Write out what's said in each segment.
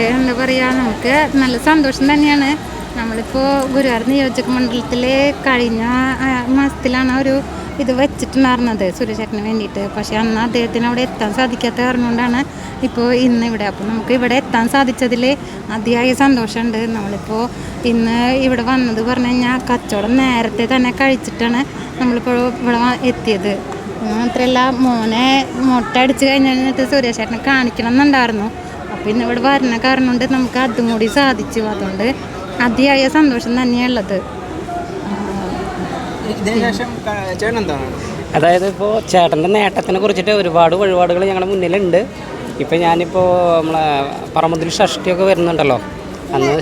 എന്താ പറയുക നമുക്ക് നല്ല സന്തോഷം തന്നെയാണ്. നമ്മളിപ്പോൾ ഗുരുവായൂർ നിയോജക മണ്ഡലത്തിൽ കഴിഞ്ഞ മാസത്തിലാണ് ഒരു ഇത് വെച്ചിട്ടുണ്ടായിരുന്നത് സുരേഷേട്ടന് വേണ്ടിയിട്ട്. പക്ഷേ അന്ന് അദ്ദേഹത്തിന് അവിടെ എത്താൻ സാധിക്കാത്ത കാരണം കൊണ്ടാണ് ഇപ്പോൾ ഇന്ന് ഇവിടെ. അപ്പോൾ നമുക്ക് ഇവിടെ എത്താൻ സാധിച്ചതിൽ അതിയായ സന്തോഷമുണ്ട്. നമ്മളിപ്പോൾ ഇന്ന് ഇവിടെ വന്നത് പറഞ്ഞു കഴിഞ്ഞാൽ കച്ചവടം നേരത്തെ തന്നെ കഴിച്ചിട്ടാണ് നമ്മളിപ്പോൾ ഇവിടെ എത്തിയത്. മാത്രമല്ല മോനെ മുട്ട അടിച്ച് കഴിഞ്ഞിട്ട് സുരേഷേട്ടനെ കാണിക്കണം എന്നുണ്ടായിരുന്നു ഇന്ന് ഇവിടെ വരുന്ന കാരണം കൊണ്ട് നമുക്ക് അതും കൂടി സാധിച്ചു. അതുകൊണ്ട് അതിയായ സന്തോഷം തന്നെയുള്ളത് അതായത് ഇപ്പോൾ ചേട്ടന്റെ നേട്ടത്തിനെ കുറിച്ചിട്ട് ഒരുപാട് വഴിപാടുകൾ ഞങ്ങളുടെ മുന്നിലുണ്ട്. ഇപ്പം ഞാനിപ്പോൾ നമ്മളെ പറമ്പതിൽ ഷഷ്ടിയൊക്കെ വരുന്നുണ്ടല്ലോ. അന്ന്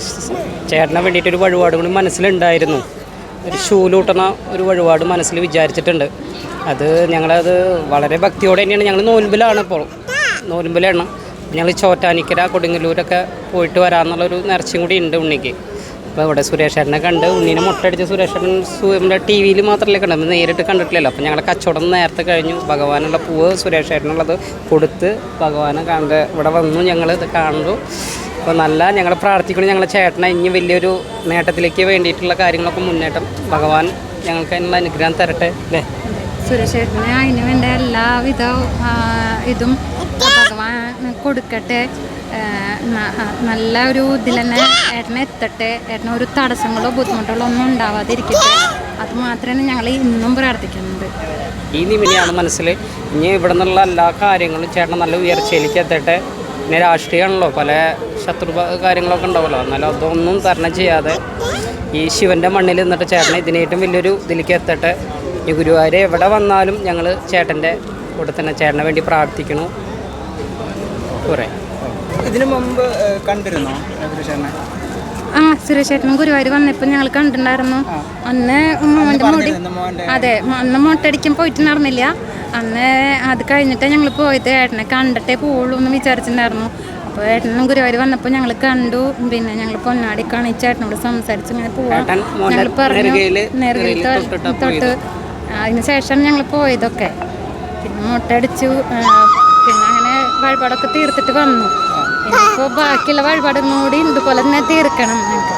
ചേട്ടനെ വേണ്ടിയിട്ട് ഒരു വഴിപാട് കൂടി മനസ്സിലുണ്ടായിരുന്നു. ഒരു ഷൂലൂട്ടണ ഒരു വഴിപാട് മനസ്സിൽ വിചാരിച്ചിട്ടുണ്ട്. അത് ഞങ്ങളത് വളരെ ഭക്തിയോടെ തന്നെയാണ് ഞങ്ങൾ നോൻപിലാണ് ഇപ്പോൾ. നോൻപിലാണ് ഞങ്ങൾ ചോറ്റാനിക്കര കൊടുങ്ങല്ലൂരൊക്കെ പോയിട്ട് വരാമെന്നുള്ളൊരു നേർച്ചയും കൂടി ഉണ്ട് ഉണ്ണിക്ക്. അപ്പോൾ ഇവിടെ സുരേഷേട്ടനെ കണ്ട് ഉണ്ണീനെ മുട്ടടിച്ച് സുരേഷേട്ടൻ നമ്മുടെ ടി വിയിൽ മാത്രമല്ലേ കണ്ടത്? നേരിട്ട് കണ്ടിട്ടില്ലല്ലോ. അപ്പോൾ ഞങ്ങളുടെ കച്ചവടം നേരത്തെ കഴിഞ്ഞു. ഭഗവാനുള്ള പൂവ് സുരേഷേട്ടനുള്ളത് കൊടുത്ത് ഭഗവാനെ കണ്ട് ഇവിടെ വന്നു. ഞങ്ങൾ ഇത് കാണുന്നു. അപ്പോൾ നല്ല ഞങ്ങൾ പ്രാർത്ഥിക്കണം ഞങ്ങളെ ചേട്ടനെ ഇനി വലിയൊരു നേട്ടത്തിലേക്ക് വേണ്ടിയിട്ടുള്ള കാര്യങ്ങളൊക്കെ മുന്നേറ്റം. ഭഗവാൻ ഞങ്ങൾക്ക് അതിനുള്ള അനുഗ്രഹം തരട്ടെ അല്ലേ? സുരേഷേട്ടന് അതിന് വേണ്ട എല്ലാവിധ ഇതും ഭഗവാൻ കൊടുക്കട്ടെ. നല്ല ഒരു ഇതിൽ തന്നെ ഏട്ടനെ എത്തട്ടെ. ഏട്ടന് ഒരു തടസ്സങ്ങളോ ബുദ്ധിമുട്ടുകളോ ഒന്നും ഉണ്ടാവാതിരിക്കട്ടെ. അത് മാത്രമേ ഞങ്ങൾ ഇന്നും പ്രാർത്ഥിക്കുന്നത്. ഈ നിമിനിയാണ് മനസ്സിൽ ഇനി ഇവിടെ നിന്നുള്ള എല്ലാ കാര്യങ്ങളും ചേട്ടൻ നല്ല ഉയർച്ചയിലേക്ക് എത്തട്ടെ. പിന്നെ രാഷ്ട്രീയമാണല്ലോ പല ശത്രു കാര്യങ്ങളൊക്കെ ഉണ്ടാവുമല്ലോ. എന്നാലും അതൊന്നും തരണം ചെയ്യാതെ ഈ ശിവന്റെ മണ്ണിൽ നിന്നിട്ട് ചേട്ടൻ ഇതിനേറ്റവും വലിയൊരു ഇതിലേക്ക് എത്തട്ടെ. ഈ ഗുരുവായൂർ എവിടെ വന്നാലും ഞങ്ങൾ ചേട്ടന്റെ കൂടെ തന്നെ ചേട്ടനെ വേണ്ടി പ്രാർത്ഥിക്കണു കുറേ ഇതിനു മുമ്പ് കണ്ടിരുന്നോ ചേട്ടനെ ആ സുരേഷേട്ടനും ഗുരുവായൂർ വന്നപ്പോൾ ഞങ്ങൾ കണ്ടിട്ടുണ്ടായിരുന്നു. അന്ന് മോന്റെ മുടി അതെ അന്ന് മുട്ടടിക്കാൻ പോയിട്ടുണ്ടായിരുന്നില്ല അന്ന് അത് കഴിഞ്ഞിട്ട് ഞങ്ങൾ പോയത്. ഏട്ടനെ കണ്ടിട്ടേ പോവുള്ളൂ എന്ന് വിചാരിച്ചിട്ടുണ്ടായിരുന്നു. അപ്പോൾ ഏട്ടനും ഗുരുവായൂർ വന്നപ്പോൾ ഞങ്ങൾ കണ്ടു. പിന്നെ ഞങ്ങൾ പൊന്നാടി കാണിച്ച് ഏട്ടനോട് സംസാരിച്ച്. ഇങ്ങനെ പോവാം. ഞങ്ങൾ പറഞ്ഞു നെറുകയിൽ തൊട്ട് അതിന് ശേഷം ഞങ്ങൾ പോയതൊക്കെ. പിന്നെ മുട്ടടിച്ചു. പിന്നെ അങ്ങനെ വഴിപാടൊക്കെ തീർത്തിട്ട് വന്നു. ഇനിയിപ്പോൾ ബാക്കിയുള്ള വഴിപാടും കൂടി ഇതുപോലെ തന്നെ തീർക്കണം ഞങ്ങൾക്ക്